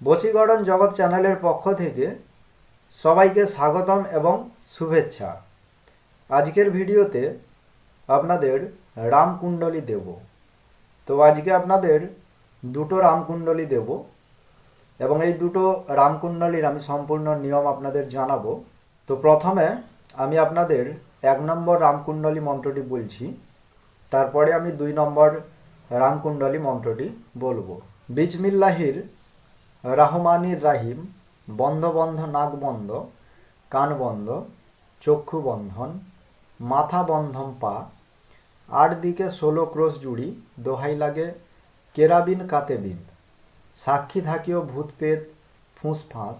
বশীকরণ জগৎ চ্যানেলের পক্ষ থেকে সবাইকে স্বাগতম এবং শুভেচ্ছা। আজকের ভিডিওতে আপনাদের রামকুণ্ডলী দেব। তো আজকে আপনাদের দুটো রামকুণ্ডলী দেব এবং এই দুটো রামকুণ্ডলীর আমি সম্পূর্ণ নিয়ম আপনাদের জানাব। তো প্রথমে আমি আপনাদের এক নম্বর রামকুণ্ডলী মন্ত্রটি বলছি, তারপরে আমি দুই নম্বর রামকুণ্ডলী মন্ত্রটি বলব। বিজমিল্লাহির রাহমানির রাহিম বন্ধ বন্ধ নাক বন্ধ কান বন্ধ চক্ষু বন্ধন মাথা বন্ধম পা, আট দিকে ষোলো ক্রোশ জুড়ি, দোহাই লাগে কেরাবিন কাতেবিন সাক্ষী থাকিও ভূতপেত ফুঁস ফাঁস।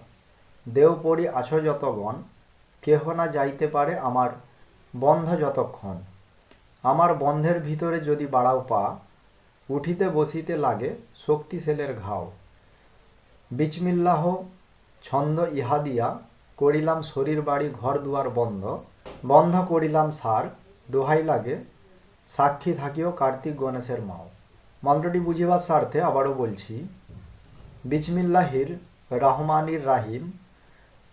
দেও পড়ি আছো যতগণ, কেহ না যাইতে পারে আমার বন্ধ যতক্ষণ। আমার বন্ধের ভিতরে যদি বাড়াও পা, উঠিতে বসিতে লাগে শক্তি সেলের ঘাও। বিচমিল্লাহ, ছন্দ ইহা দিয়া করিলাম শরীর বাড়ি ঘর দুয়ার বন্ধ। বন্ধ করিলাম সার, দোহাই লাগে। সাক্ষী থাকিও কার্তিক গণেশের মাও। মন্ত্রটি বুঝিবার স্বার্থে আবারও বলছি, বিচমিল্লাহির রহমানির রাহিম,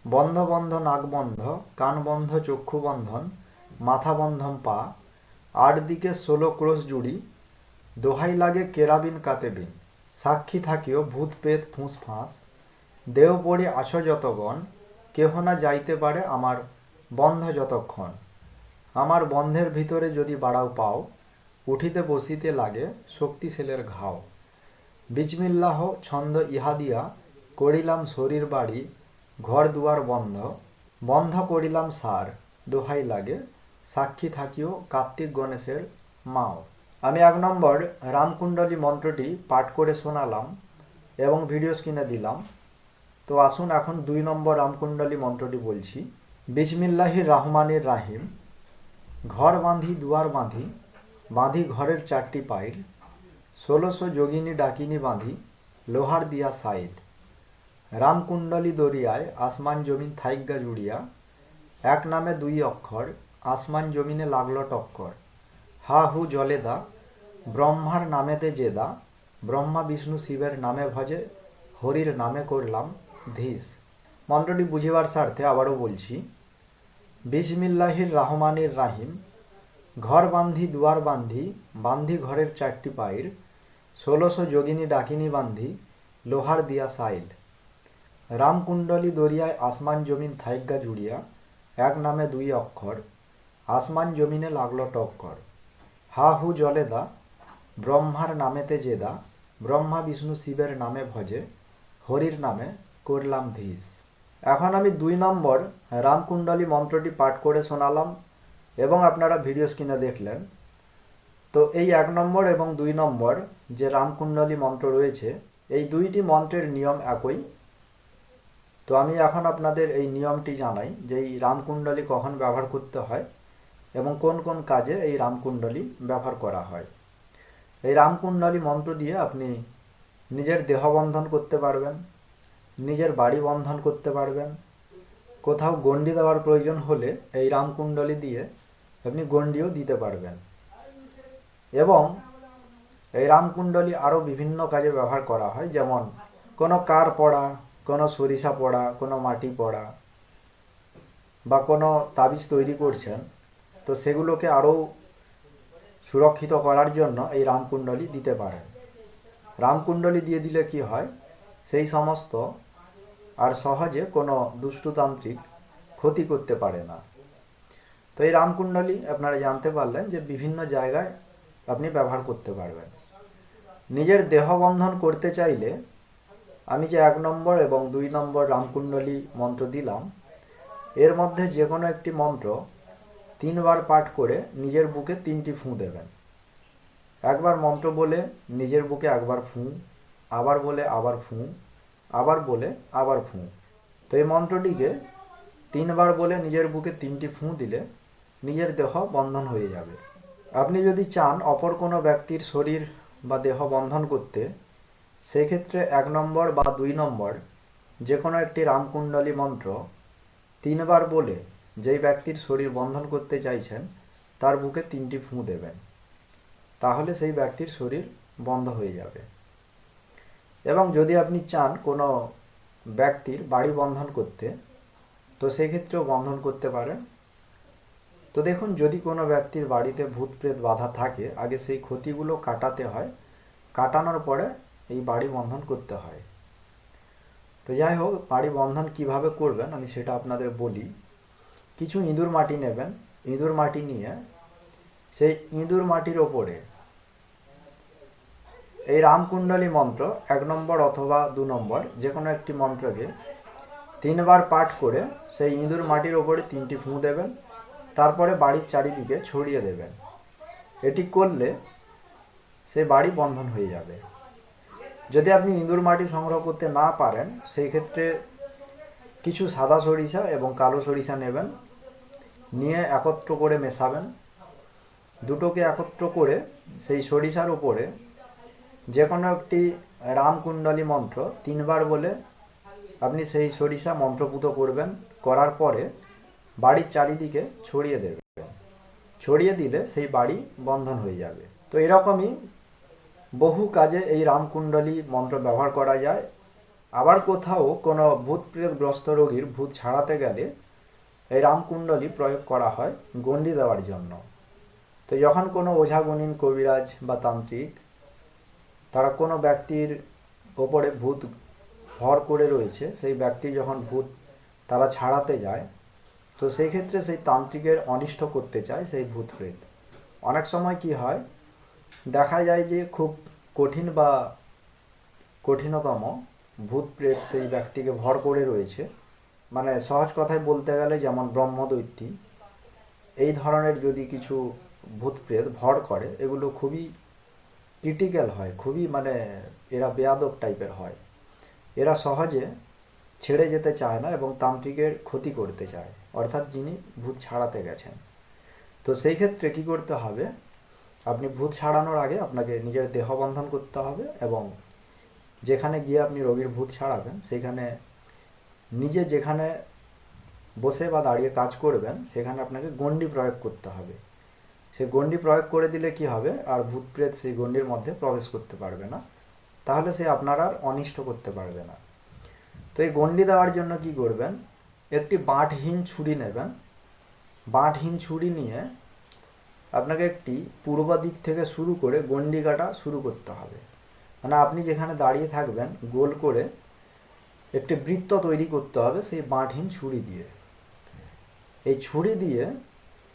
বন্ধ বন্ধ নাক বন্ধ, কান বন্ধ চক্ষু বন্ধন, মাথা বন্ধম পা আট দিকে ষোলো ক্রোশ জুড়ি, দোহাই লাগে কেরাবিন কাতেবিন সাক্ষী থাকিও ভূত পেত ফুঁস ফাঁস। দেও পড়ি আছো যতগণ কেহ না যাইতে পারে আমার বন্ধ যতক্ষণ। আমার বন্ধের ভিতরে যদি বাড়াও পাও, উঠিতে বসিতে লাগে শক্তিশীলের ঘাও। বিচমিল্লাহ ছন্দ ইহা দিয়া করিলাম শরীর বাড়ি, ঘর দুয়ার বন্ধ। বন্ধ করিলাম সার, দোহাই লাগে। সাক্ষী থাকিও কার্তিক গণেশের মাও। আমি এক নম্বর রামকুণ্ডলী মন্ত্রটি পাঠ করে শোনালাম এবং ভিডিও স্ক্রিনে দিলাম। তো আসুন এখন দুই নম্বর রামকুণ্ডলী মন্ত্রটি বলছি। বিসমিল্লাহির রহমানির রাহিম। ঘর বাঁধি, দুয়ার বাঁধি বাঁধি ঘরের চারটি পাইল। ষোলোশো যোগিনী ডাকিনী বাঁধি, লোহার দিয়া সাইড রামকুণ্ডলী দরিয়ায় আসমান জমিন থাইজ্ঞা জুড়িয়া, এক নামে দুই অক্ষর, আসমান জমিনে লাগল টক্কর। হা হু জলে দা, ব্রহ্মার নামেতে জেদা ব্রহ্মা বিষ্ণু শিবের নামে ভজে, হরির নামে করলাম ধীস। মন্ত্রটি বুঝিবার স্বার্থে আবারও বলছি, বিসমিল্লাহির রহমানির রাহিম, ঘর বান্ধি দুয়ার বান্ধি বান্ধি ঘরের চারটি পাইর ষোলোশো যোগিনী ডাকিনী বান্ধি, লোহার দিয়া সাইল। রামকুণ্ডলী দরিয়ায় আসমান জমিন থাইজ্ঞা জুড়িয়া, এক নামে দুই অক্ষর, আসমান জমিনে লাগল টক্কর। হা হু জলে দা, ব্রহ্মার নামেতে জেদা ব্রহ্মা বিষ্ণু শিবের নামে ভজে, হরির নামে করলাম ধীস। এখন আমি দুই নম্বর রামকুণ্ডলী মন্ত্রটি পাঠ করে শোনালাম এবং আপনারা ভিডিও স্ক্রিনে দেখলেন। তো এই এক নম্বর এবং দুই নম্বর যে রামকুণ্ডলী মন্ত্র রয়েছে, এই দুইটি মন্ত্রের নিয়ম একই। তো আমি এখন আপনাদের এই নিয়মটি জানাই যে এই রামকুণ্ডলী কখন ব্যবহার করতে হয়। এবং কোন কোন কাজে এই রামকুণ্ডলী ব্যবহার করা হয়। এই রামকুণ্ডলী মন্ত্র দিয়ে আপনি নিজের দেহ বন্ধন করতে পারবেন, নিজের বাড়ি বন্ধন করতে পারবেন। কোথাও গণ্ডি দেওয়ার প্রয়োজন হলে এই রামকুণ্ডলী দিয়ে আপনি গণ্ডিও দিতে পারবেন। এবং এই রামকুণ্ডলী আরও বিভিন্ন কাজে ব্যবহার করা হয়, যেমন কোনো কার পড়া, কোনো সরিষা পড়া, কোনো মাটি পড়া বা কোনো তাবিজ তৈরি করছেন তো সেগুলোকে আরও সুরক্ষিত করার জন্য এই রামকুণ্ডলী দিতে পারেন। রামকুণ্ডলী দিয়ে দিলে কি হয়? সেই সমস্ত আর সহজে কোনো দুষ্টতান্ত্রিক ক্ষতি করতে পারে না। তো এই রামকুণ্ডলী আপনারা জানতে পারলেন যে বিভিন্ন জায়গায় আপনি ব্যবহার করতে পারবেন। নিজের দেহবন্ধন করতে চাইলে আমি যে এক নম্বর এবং দুই নম্বর রামকুণ্ডলী মন্ত্র দিলাম, এর মধ্যে যে কোনো একটি মন্ত্র তিনবার পাঠ করে নিজের বুকে তিনটি ফুঁ দেবেন। একবার মন্ত্র বলে নিজের বুকে একবার ফুঁ, আবার বলে আবার ফুঁ, আবার বলে আবার ফুঁ। তো এই মন্ত্রটিকে তিনবার বলে নিজের বুকে তিনটি ফুঁ দিলে নিজের দেহ বন্ধন হয়ে যাবে। আপনি যদি চান অপর কোনো ব্যক্তির শরীর বা দেহ বন্ধন করতে, সেক্ষেত্রে এক নম্বর বা দুই নম্বর যে কোনো একটি রামকুণ্ডলী মন্ত্র তিনবার বলে যেই ব্যক্তির শরীর বন্ধন করতে চাইছেন, তার বুকে তিনটি ফুঁ দেবেন। তাহলে সেই ব্যক্তির শরীর বন্ধ হয়ে যাবে। এবং যদি আপনি চান কোনো ব্যক্তির বাড়ি বন্ধন করতে, তো সেক্ষেত্রেও বন্ধন করতে পারেন। তো দেখুন, যদি কোনো ব্যক্তির বাড়িতে ভূত প্রেত বাধা থাকে, আগে সেই ক্ষতিগুলো কাটাতে হয়। কাটানোর পরে এই বাড়ি বন্ধন করতে হয়। তো যাই হোক, বাড়ি বন্ধন কীভাবে করবেন, আমি সেটা আপনাদের বলি। কিছু ইঁদুর মাটি নেবেন, ইঁদুর মাটি নিয়ে সেই ইঁদুর মাটির ওপরে এই রামকুণ্ডলী মন্ত্র এক নম্বর অথবা দু নম্বর যে কোনো একটি মন্ত্রকে তিনবার পাঠ করে সেই ইঁদুর মাটির ওপরে তিনটি ফুঁ দেবেন, তারপরে বাড়ির চারিদিকে ছড়িয়ে দেবেন। এটি করলে সেই বাড়ি বন্ধন হয়ে যাবে। যদি আপনি ইঁদুর মাটি সংগ্রহ করতে না পারেন, সেই ক্ষেত্রে কিছু সাদা সরিষা এবং কালো সরিষা নেবেন নিয়ে একত্র করে মেশাবেন। দুটোকে একত্র করে সেই সরিষার উপরে যে কোনো একটি রামকুণ্ডলী মন্ত্র তিনবার বলে আপনি সেই সরিষা মন্ত্রপুত করবেন, করার পরে বাড়ির চারিদিকে ছড়িয়ে দেবেন। ছড়িয়ে দিলে সেই বাড়ি বন্ধন হয়ে যাবে। তো এরকমই বহু কাজে এই রামকুণ্ডলী মন্ত্র ব্যবহার করা যায়। আবার কোথাও কোনো ভূত প্রেতগ্রস্ত রোগীর ভূত ছাড়াতে গেলে এই রামকুণ্ডলী প্রয়োগ করা হয় গণ্ডি দেওয়ার জন্য। তো যখন কোনো ওঝা গুণিন কবিরাজ বা তান্ত্রিক, তারা কোনো ব্যক্তির ওপরে ভূত ভর করে রয়েছে, সেই ব্যক্তি যখন ভূত তারা ছাড়াতে যায়, তো সেই ক্ষেত্রে সেই তান্ত্রিকের অনিষ্ট করতে চায় সেই ভূত প্রেত অনেক সময় কি হয়, দেখা যায় যে খুব কঠিন বা কঠিনতম ভূত প্রেত সেই ব্যক্তিকে ভর করে রয়েছে মানে সহজ কথায় বলতে গেলে যেমন ব্রহ্মদৈত্যী, এই ধরনের যদি কিছু ভূত প্রেত ভর করে, এগুলো খুবই ক্রিটিক্যাল হয়, খুবই মানে এরা বেয়াদব টাইপের হয়। এরা সহজে ছেড়ে যেতে চায় না এবং তান্ত্রিকের ক্ষতি করতে চায়, অর্থাৎ যিনি ভূত ছাড়াতে গেছেন। তো সেই ক্ষেত্রে কী করতে হবে? আপনি ভূত ছাড়ানোর আগে আপনাকে নিজের দেহ বন্ধন করতে হবে এবং যেখানে গিয়ে আপনি রোগীর ভূত ছাড়াবেন, সেখানে নিজে যেখানে বসে বা দাঁড়িয়ে কাজ করবেন, সেখানে আপনাকে গণ্ডি প্রয়োগ করতে হবে। সে গণ্ডি প্রয়োগ করে দিলে কি হবে? আর ভূত প্রেত সেই গণ্ডির মধ্যে প্রবেশ করতে পারবে না। তাহলে সে আপনার আর অনিষ্ট করতে পারবে না। তো এই গণ্ডি দেওয়ার জন্য কি করবেন? একটি বাঁটহীন ছুরি নেবেন। বাঁটহীন ছুরি নিয়ে আপনাকে একটি পূর্ব দিক থেকে শুরু করে গণ্ডি কাটা শুরু করতে হবে। মানে আপনি যেখানে দাঁড়িয়ে থাকবেন, গোল করে একটি বৃত্ত তৈরি করতে হবে সেই বাঁটহীন ছুরি দিয়ে। এই ছুরি দিয়ে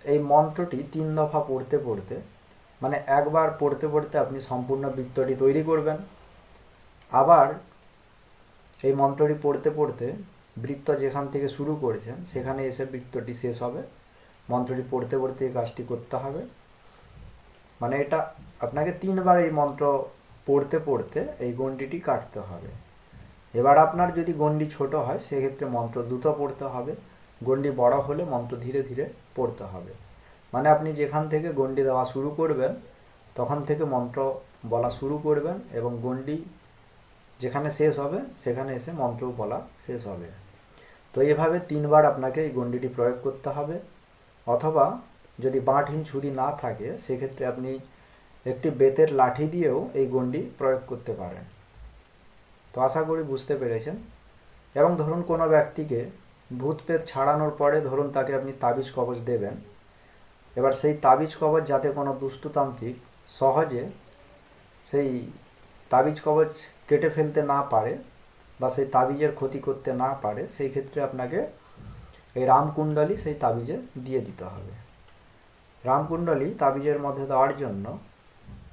এই মন্ত্রটি তিন দফা পড়তে পড়তে মানে একবার পড়তে পড়তে আপনি সম্পূর্ণ বৃত্তটি তৈরি করবেন। আবার এই মন্ত্রটি পড়তে পড়তে বৃত্ত যেখান থেকে শুরু করেছেন, সেখানে এসে বৃত্তটি শেষ হবে। মন্ত্রটি পড়তে পড়তে এই কাজটি করতে হবে। মানে এটা আপনাকে তিনবার এই মন্ত্র পড়তে পড়তে এই গণ্ডিটি কাটতে হবে। এবার আপনার যদি গণ্ডি ছোট হয়, সেক্ষেত্রে মন্ত্র দ্রুত পড়তে হবে। গণ্ডি বড় হলে মন্ত্র ধীরে ধীরে পড়তে হবে। মানে আপনি যেখান থেকে গণ্ডি দেওয়া শুরু করবেন, তখন থেকে মন্ত্র বলা শুরু করবেন এবং গণ্ডি যেখানে শেষ হবে, সেখানে এসে মন্ত্র বলা শেষ হবে। তো এভাবে তিনবার আপনাকে এই গণ্ডিটি প্রয়োগ করতে হবে। অথবা যদি বাঁটহীন ছুরি না থাকে, সেক্ষেত্রে আপনি একটি বেতের লাঠি দিয়েও এই গণ্ডি প্রয়োগ করতে পারেন। তো আশা করি বুঝতে পেরেছেন। এবং ধরুন কোনো ব্যক্তিকে ভূত পেত ছাড়ানোর পরে ধরুন তাকে আপনি তাবিজ কবচ দেবেন। এবার সেই তাবিজ কবচ যাতে কোনো দুষ্টতান্ত্রিক সহজে সেই তাবিজ কবচ কেটে ফেলতে না পারে বা সেই তাবিজের ক্ষতি করতে না পারে, সেই ক্ষেত্রে আপনাকে এই রামকুণ্ডলী সেই তাবিজে দিয়ে দিতে হবে। রামকুণ্ডলী তাবিজের মধ্যে দেওয়ার জন্য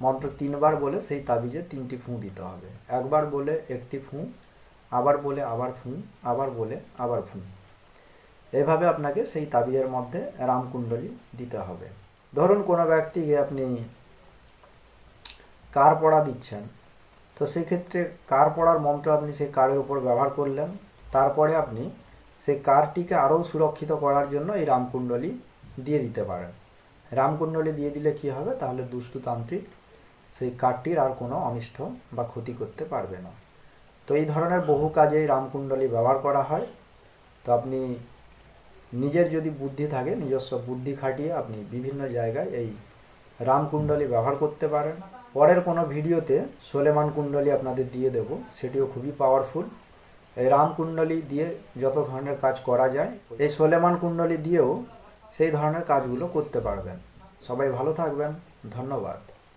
মন্ত্র তিনবার বলে সেই তাবিজে তিনটি ফুঁ দিতে হবে। একবার বলে একটি ফুঁ, আবার বলে আবার ফুঁ, আবার বলে আবার ফুঁ। এভাবে আপনাকে সেই তাবিজের মধ্যে রামকুণ্ডলী দিতে হবে। ধরুন কোনো ব্যক্তিকে আপনি কার পড়া দিচ্ছেন, তো সেক্ষেত্রে কার পড়ার মন্ত্র আপনি সেই কারের উপর ব্যবহার করলেন, তারপরে আপনি সেই কারটিকে আরও সুরক্ষিত করার জন্য এই রামকুণ্ডলী দিয়ে দিতে পারেন। রামকুণ্ডলী দিয়ে দিলে কি হবে? তাহলে দুষ্টতান্ত্রিক সেই কাঠটির আর কোনো অনিষ্ট বা ক্ষতি করতে পারবে না। তো এই ধরনের বহু কাজে রামকুণ্ডলী ব্যবহার করা হয়। তো আপনি নিজের যদি বুদ্ধি থাকে, নিজস্ব বুদ্ধি খাটিয়ে আপনি বিভিন্ন জায়গায় এই রামকুণ্ডলী ব্যবহার করতে পারেন। পরের কোনো ভিডিওতে সোলেমান কুণ্ডলী আপনাদের দিয়ে দেব, সেটিও খুবই পাওয়ারফুল এই রাম কুণ্ডলী দিয়ে যত ধরনের কাজ করা যায়, এই সোলেমান কুণ্ডলী দিয়েও সেই ধরনের কাজগুলো করতে পারবেন। সবাই ভালো থাকবেন। ধন্যবাদ।